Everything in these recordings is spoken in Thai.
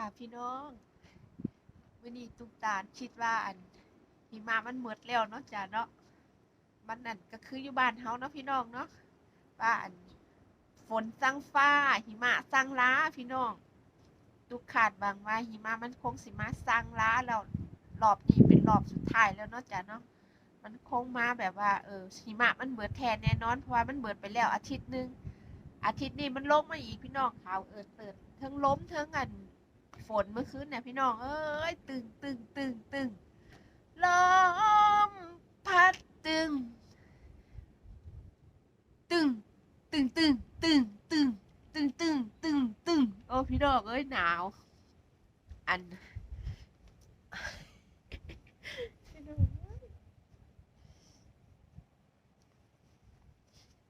ค่ะพี่น้องมื้อนี้ตุกตาลคิดว่าอันหิมะมันหมดแล้วเนาะจ้ะเนาะมันนั่นก็คืออยู่บ้านเฮาเนาะพี่น้องเนาะว่าอันฝนสั่งฟ้า หิมะสั่งล้าพี่น้องตุกคาดบางว่าหิมะมันคงสิมาสั่งล้าแล้วรอบนี้เป็นรอบสุดท้ายแล้วเนาะจ้ะเนาะมันคงมาแบบว่าเออหิมะมันเบิดแทนแน่นอนเพราะว่ามันเบิดไปแล้วอาทิตย์นึงอาทิตย์นี้มันลงมาอีกพี่น้องขาวเอิดเติดเทิงล้มเทิงอัน ฝนเมื่อคืนเนี่ยพี่น้องเอ้ยตึงตึงตึงตึงลมพัดตึง ตึงตึงตึงตึงตึงตึงตึงตึงตึงโอ้พี่น้องเอ้ยหนาว อัน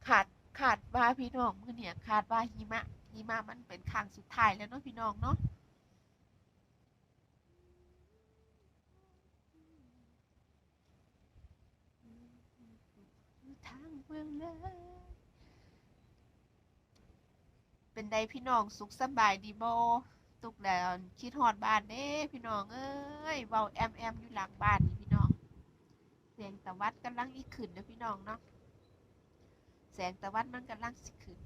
ขาดขาดว่าพี่น้องเมื่อเนี่ยขาดว่าหิมะหิมะมันเป็นครั้งสุดท้ายแล้วเนาะพี่น้องเนาะทาง เมืองเลย เป็นใดพี่น้องสุขสบายดีโบสุขแล้วคิดฮอดบ้านเด้พี่น้องเอ้ยเว้าแอมแอมอยู่หลังบ้านนี่พี่น้อง เสียงตะวัดกำลังอีขึ้นนะพี่น้องเนาะแสงตะวันมันกำลังสิขึ้น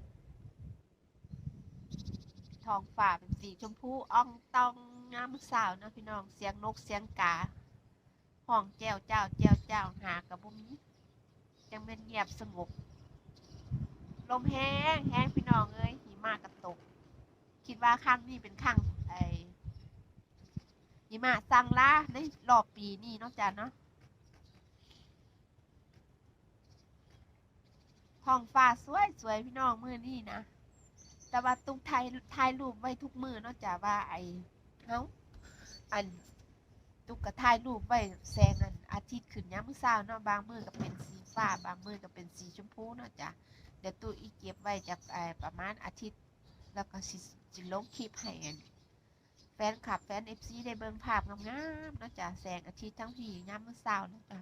ทองฟ้าเป็นสีชมพูอ่องตองงามสาวเนาะพี่น้อง เสียงนกเสียงกาห้องแจ้วเจ้าแจ้วเจ้าหากระบุมี จังเป็นเงียบสงบลมแห้งแห้งพี่น้องเอ้ยหิมะกระตก คิดว่าครั้งนี้เป็นครั้งไอ้หิมะสั่งล่าในรอบปีนี้นาะจ้ะเนาะท้องฟ้าสวยสวยพี่น้องมือนี่นะแต่ว่าตุกถ่ายถ่ายรูปไว้ทุกมือนอกจากว่าไอเฮาอันตุกก็ถ่ายรูปไว้แสงอันอาทิตย์ขึ้นยามมื้อเช้าเนาะบางมือก็เป็นสี ฟ้าบางมือก็เป็นสีชมพูเนาะจ้ะเดี๋ยวตุกอีเก็บไว้จากไอประมาณอาทิตย์ แล้วก็สิสิลงคลิปให้อันแฟนคลับแฟน FC ได้เบิ่งภาพงามๆนะจ้ะแสงอาทิตย์ทั้งพี่ยามมื้อเช้านะจ้ะ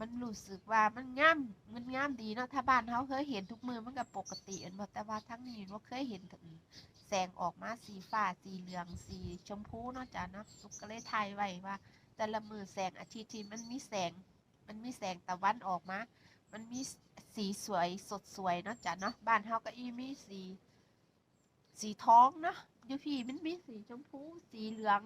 มันรู้สึกว่ามันงามมันงามดีเนาะถ้าบ้านเขาเคยเห็นทุกมือมันก็ปกติอันบ่แต่ว่าทั้งนี้ว่าเคยเห็นแสงออกมาสีฟ้าสีเหลืองสีชมพูเนาะจ้ะเนาะสุกก็เลยทายไว้ว่า แต่ละมือแสงอาทิตย์ที่มันมีแสง มันมีแสงตะวันออกมา มันมีสีสวยสดสวยเนาะจ้ะเนาะบ้านเฮาก็อีมีสี สีท้องเนาะอยู่พี่มันมีสีชมพู สีเหลือง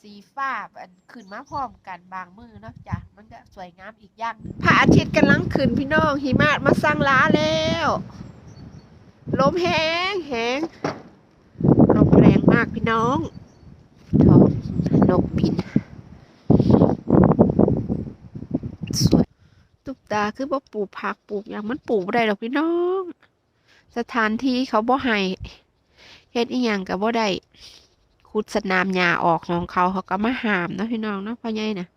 สีฟ้าอันขึ้นมาพร้อมกันบางมือเนาะจ้ะมันก็สวยงามอีกอย่างหนึ่งพระอาทิตย์กำลังขึ้นพี่น้องหิมะมาสร้างล้าแล้วลมแห้งแห้งลมแรงมากพี่น้องท้องนกบิน สวย ตาคือว่ปลูกผักปลูกอย่างมันปลูกบ่ได้หรอกพี่น้อง สถานที่เขาบ่ให้เฮ็ดอีหยังก็บ่ได้ขุดสนามหญ้าออกของเขาเขาก็มาห้ามนะพี่น้องเนาะพ่อใหญ่นะ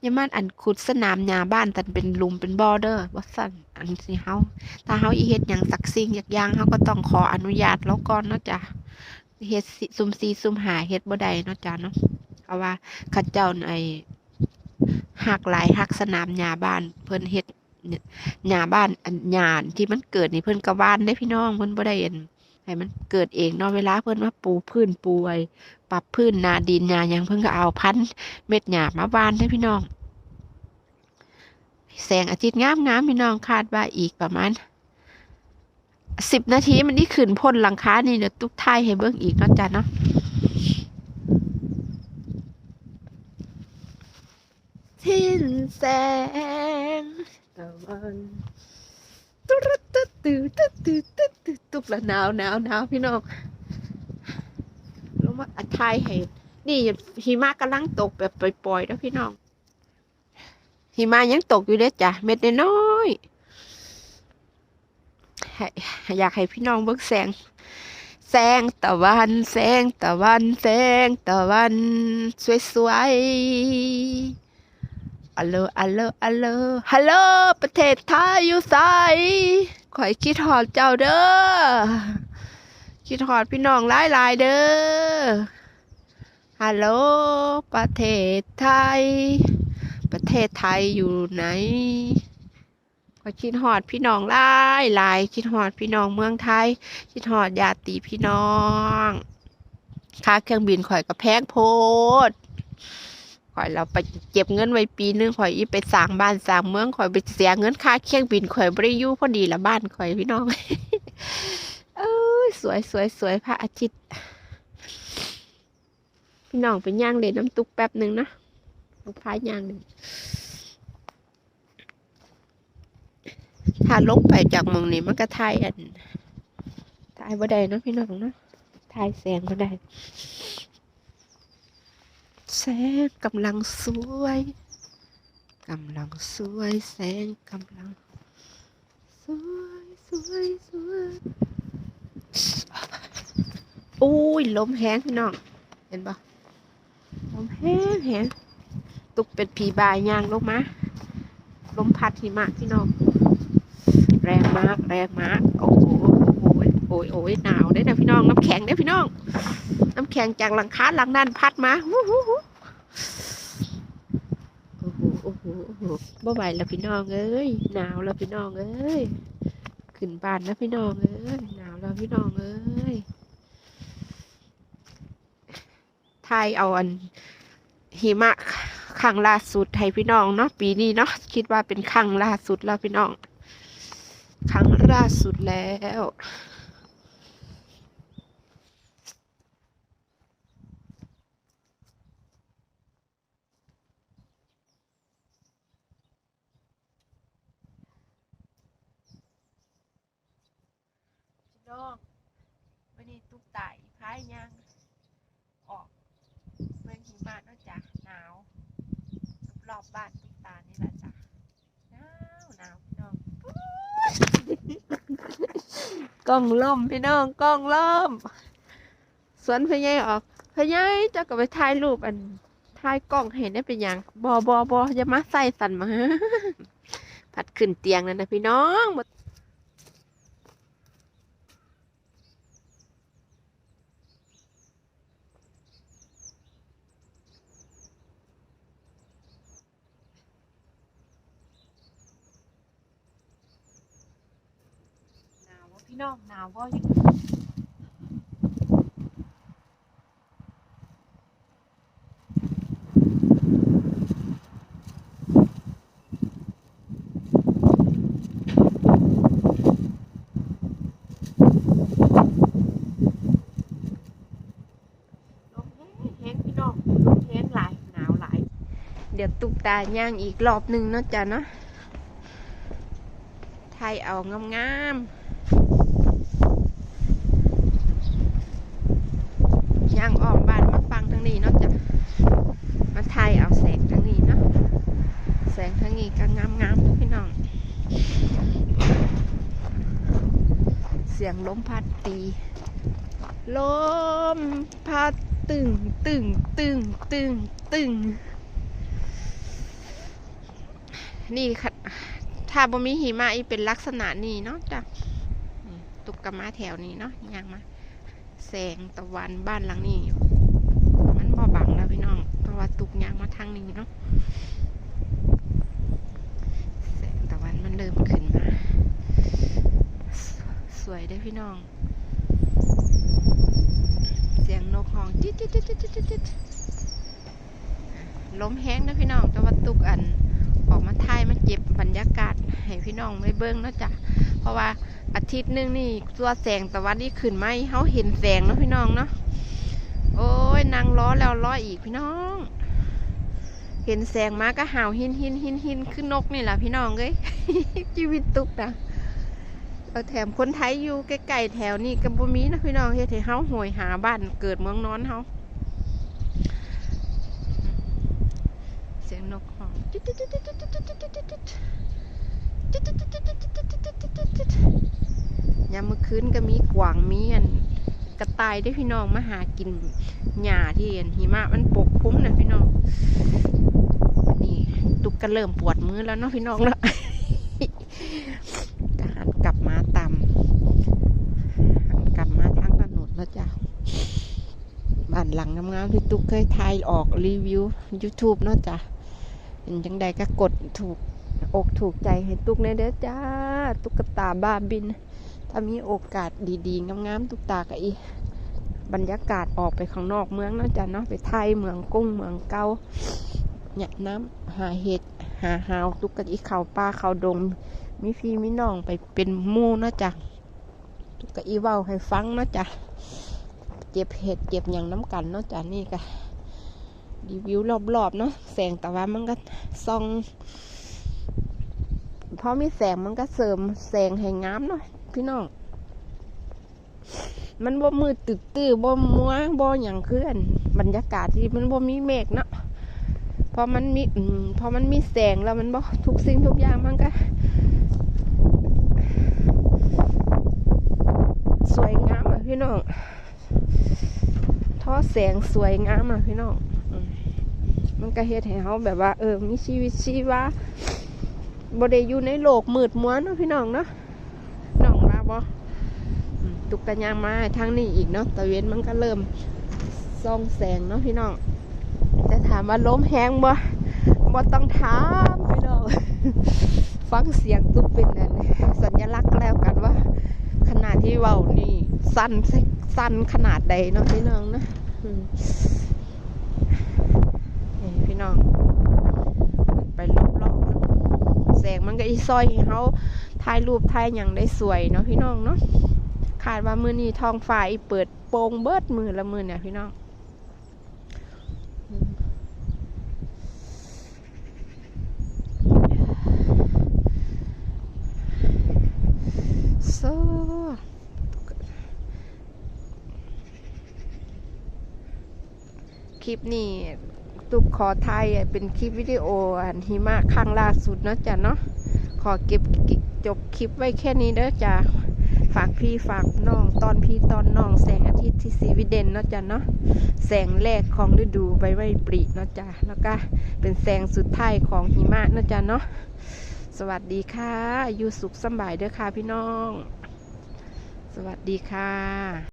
อย่ามาอันขุดสนามหญ้าบ้านตันเป็นลุมเป็นบ่อเด้อบ่ซั่นอันสิเฮาถ้าเฮาอีเฮ็ดหยังสักสิ่งอยากย่างเฮาก็ต้องขออนุญาตแล้วก่อนเนาะจ้ะเฮ็ดซุ่มสี่ซุ่มหาเฮ็ดบ่ได้เนาะจ้ะเนาะเพราะว่าเขาเจ้าไอ้ หักหลายหักสนามหญ้าบ้าน เพิ่นเฮ็ดหญ้าบ้านอันหญ้าที่มันเกิดนี่เพิ่นก็หว่านได้พี่น้องเพิ่นบ่ได้อันให้มันเกิดเองเนาะเวลาเพิ่นมาปูพื้นปูไว้ปรับพื้นนาดินหญ้าหยังเพิ่นก็เอาพันธุ์เม็ดหญ้ามาหว่านให้พี่น้อง แสงอาทิตย์งามงามพี่น้องคาดว่าอีกประมาณสิบนาทีมันนี่ขึ้นพ่นหลังคานี่เดี๋ยวตุกท้ายให้เบิ่งอีกเนาะจ้ะเนาะ ทิ้นแสงตะวันตุ๊ดตุ๊ดตุ๊ดตุ๊ดตุ๊ดตุ๊ดตุ๊ดตุ๊ดละหนาวหนาวหนาวพี่น้องลงมาอัดทายให้นี่หิมะกำลังตกแบบปล่อยๆแล้วพี่น้องหิมะยังตกอยู่เด้จ้ะเม็ดน้อยอยากให้พี่น้องเบิ่งแสง แสงตะวัน แสงตะวัน แสงตะวัน สวยๆ อัลโลอัลโลอัลโลฮัลโหลประเทศไทยอยู่ไสข่อยคิดฮอดเจ้าเด้อคิดฮอดพี่น้องหลายๆเด้อฮัลโหลประเทศไทย ประเทศไทยอยู่ไหนก็คิดฮอดพี่น้องหลายหลายคิดฮอดพี่น้องเมืองไทย คิดฮอดญาติพี่น้องค่าเครื่องบินข่อยก็แพงโพด ข่อยเราไปเก็บเงินไว้ปีหนึงข่อยอีไปสร้างบ้านสร้างเมืองข่อยไปเสียเงินค่าเครื่องบินข่อยบ่ได้อยู่พอดีละบ้านข่อยพี่น้องเอ้ยสวยสวยสวยพระอาทิตย์พี่น้องไปย่างเลยน้ำตุกแป๊บหนึ่งนะลูกพายย่างหนึ่งถ้าลงไปจากเมืองนี้มันก็ทายอันทายบ่ได้นะพี่น้องนาะทายแสงบ่ได้ แสงกำลังสวยกำลังสวยแสงกำลัง สวยสวยสวยอุ้ยลมแห้งพี่น้องเห็นปะลมแห้งแห้งตุกเป็นผีบายยางลงมาลมพัดหิมะพี่น้อง แรงมากแรงมากโอ้โห โอ้โหโอ้ยโอ้ยหนาวได้นะพี่น้อง น้ำแข็งได้พี่น้อง น้ำแข็งจากหลังคาหลังนั้นพัดมาโอ้โหโอ้โหโอ้โหบ่ไหวแล้วพี่น้องเอ้ยหนาวแล้วพี่น้องเอ้ยขึ้นบ้านแล้วพี่น้องเอ้ยหนาวแล้วพี่น้องเอ้ยไทยเอาอันหิมะครั้งล่าสุดให้พี่น้องเนาะปีนี้เนาะคิดว่าเป็นครั้งล่าสุดแล้วพี่น้องครั้งล่าสุดแล้ว พี่น้อง ตุ๊กตาอีพายยังออกเมืองหิมะเนาะจ้ะหนาวรอบบ้านตุ๊กตานี่แหละจ้ะหนาวหนาวพี่น้องกล้องล่มพี่น้องกล้องล่มสวนพญายออกพญายเจ้าก็ไปถ่ายรูปอันถ่ายกล้องเห็นได้เป็นอย่างบอบอบออย่ามาใส่สันมาผัดขึ้นเตียงนั่นนะพี่น้องบ่ หนาวบ่ พี่น้องหนาวบ่อยู่ลมแห้งๆพี่น้องลมแห้งหลายหนาวหลายเดี๋ยวตุกตาย่างอีกรอบหนึ่งเนาะจ้ะเนาะไทยเอางามๆย่างอ้อมบ้านมาฟังทางนี้เนาะจ้ะมาไทยเอาแสงทางนี้เนาะ แสงทางนี้ก็งามๆพี่น้อง เสีย งลมพัดตี ลมพัดตึงตึงตึงตึงตึง นี่ค่ะถ้าบ่มีหิมะอีเป็นลักษณะนี้เนาะจ้ะตุกกะมาแถวนี้เนาะย่างมา แสงตะวันบ้านหลังนี้ มันบ่บังแล้วพี่น้องเพราะว่าตุกยางมาทางนี้เนาะแสงตะวันมันเริ่มขึ้นมา สวยได้พี่น้อง เสียงนกฮ้องจิ๊ดจิ๊ดจิ๊ดจิ๊ดจิ๊ดจิ๊ดลมแห้งนะพี่น้องแต่ว่าตุกอันออกมาถ่ายมาเก็บบรรยากาศให้พี่น้องได้เบิ่งเนาะจ้ะเพราะว่าอาทิตย์หนึงนี่ตัวแสงตะวันนี่ขึ้นไหมเฮาเห็นแสงเนาะพี่น้องเนาะโอ้ยนางล้อแล้วล้ออีกพี่น้อง เห็นแสงมาก็ห่าวหินหินหินหินขึ้นนกนี่แหละพี่น้องเอ้ยชีวิตตุกนะ เอาแถมคนไทยอยู่ใกล้ๆแถวนี้ก็บ่มีนะพี่น้องเฮ็ดให้เฮาโหยหาบ้านเกิดเมืองนอนเฮาเสียงนกฮ้องยามมื้อคืนก็มีกวางมีอันกระต่ายได้พี่น้องมาหากินหญ้าที่อันหิมะมันปกคลุมนะพี่น้องนี่ตุกก็เริ่มปวดมือแล้วเนาะพี่น้องเนาะ ก็หันกลับมาตามหันกลับมาทางถนนแล้วจ้ะ บ้านหลังงามๆที่ตุ๊กเคยถ่ายออกรีวิว YouTube เนาะจ้ะเป็นจังใดก็กดถูกอกถูกใจให้ตุ๊กในเด้อจ้า ตุ๊กตาบ้าบิน ถ้ามีโอกาสดีๆ งามๆ ตุ๊กตาก็อีบรรยากาศออกไปข้างนอกเมืองเนาะจ้ะเนาะไปไทยเมืองกุ้งเมืองเกาเนี่ยน้ำหาเห็ดหาหาวตุ๊กกะอีเขาป่าเขาดงมีพี่มีน้องไปเป็นมู่เนาะจ้ะตุกกะอีเว้าให้ฟังเนาะจ้ะ เจ็บเห็ดเจ็บอย่างน้ำกันเนาะจ้ะนี่ก็รีวิวรอบๆเนาะแสงแต่ว่ามันก็ส่องพอมีแสงมันก็เสริมแสงให้งามเนาะพี่น้องมันบ่มืดตึกตื้อบ่มัวบ่หยังเคืออันบรรยากาศที่มันบ่มีเมฆเนาะพอมันมีพอมันมีแสงแล้วมันบ่ทุกสิ่งทุกอย่างมันก็ สวยงามอะพี่น้อง ท่อแสงสวยงามอะพี่น้องมันก็เฮ็ดให้เฮาแบบว่า เออ มีชีวิตชีวาบ่ได้อยู่ในโลกมืดมัวเนาะพี่น้องเนาะน้องว่าบอตุกกะยางมาทางนี้อีกเนาะตะเวนมันก็เริ่มส่องแสงเนาะพี่น้องแต่ถามว่าล้มแห้งบ่บ่ต้องถามพี่น้องฟังเสียงตุกเป็นนั่นสัญลักษณ์แล้วกันว่าขนาดที่เว้านี่ สั้นสั้นขนาดใดเนาะพี่น้องนะนี่พี่น้อง ไปรอบๆเนาะแสงมันก็อีซอยให้เขาถ่ายรูปถ่ายอย่างได้สวยเนาะพี่น้องเนาะคาดว่ามือนี้ทองฟ้าอีเปิดโปงเบิดมือละมือเนี่ยพี่น้องอืมโซ่ คลิปนี้ตุกขอไทยเป็นคลิปวิดีโออันหิมะครั้งล่าสุดนะจ้ะเนาะขอเก็บจบคลิปไว้แค่นี้เด้อจ้ะฝากพี่ฝากน้องตอนพี่ตอนน้องแสงอาทิตย์ที่สีวิเดนเนาะจ้ะเนาะแสงแรกของฤดูใบไม้ปริเนาะจ้ะแล้วก็เป็นแสงสุดท้ายของหิมะเนาะจ้ะเนาะสวัสดีค่ะอยู่สุขสบายเด้อค่ะพี่น้อง สวัสดีค่ะ